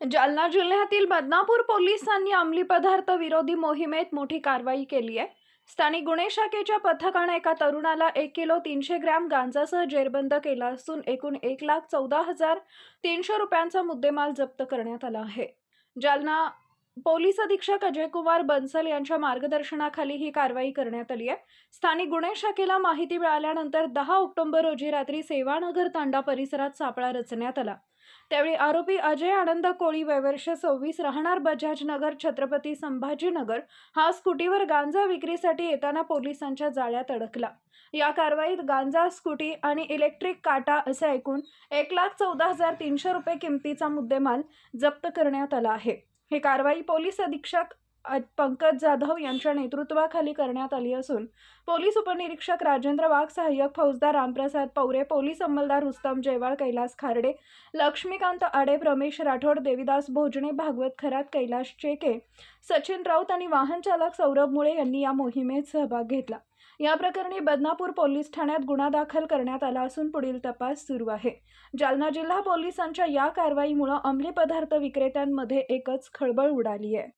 जालना जिल्ह्यातील बदनापूर पोलिसांनी अंमली पदार्थ विरोधी मोहिमेत मोठी कारवाई केली आहे. स्थानिक गुन्हे शाखेच्या पथकानं एका तरुणाला एक किलो तीनशे ग्रॅम गांजासह जेरबंद केला असून एकूण एक लाख चौदा हजार तीनशे रुपयांचा मुद्देमाल जप्त करण्यात आला आहे. जालना पोलीस अधीक्षक अजय कुमार बन्सल यांच्या मार्गदर्शनाखाली ही कारवाई करण्यात आली आहे. स्थानिक गुन्हे शाखेला माहिती मिळाल्यानंतर दहा ऑक्टोबर रोजी रात्री सेवानगर तांडा परिसरात सापळा रचण्यात आला. त्यावेळी आरोपी अजय आनंद कोळी वयवर्ष सव्वीस राहणार बजाज नगर छत्रपती संभाजीनगर हा स्कूटीवर गांजा विक्रीसाठी येताना पोलिसांच्या जाळ्यात अडकला. या कारवाईत गांजा स्कूटी आणि इलेक्ट्रिक काटा असे ऐकून एक लाख चौदा हजार तीनशे रुपये किमतीचा मुद्देमाल जप्त करण्यात आला आहे. हे कारवाई पोलीस अधीक्षक पंकज जाधव यांच्या नेतृत्वाखाली करण्यात आली असून पोलीस उपनिरीक्षक राजेंद्र वाघ सहाय्यक फौजदार रामप्रसाद पौरे पोलीस अंमलदार रुस्तम जयवाळ कैलास खारडे लक्ष्मीकांत आडे रमेश राठोड देविदास भोजने भागवत खरात कैलास चेके सचिन राऊत आणि वाहन चालक सौरभ मुळे यांनी या मोहिमेत सहभाग घेतला. या प्रकरणी बदनापूर पोलीस ठाण्यात गुन्हा दाखल करण्यात आला असून पुढील तपास सुरू आहे. जालना जिल्हा पोलिसांच्या या कारवाईमुळे अंमली पदार्थ विक्रेत्यांमध्ये एकच खळबळ उडाली आहे.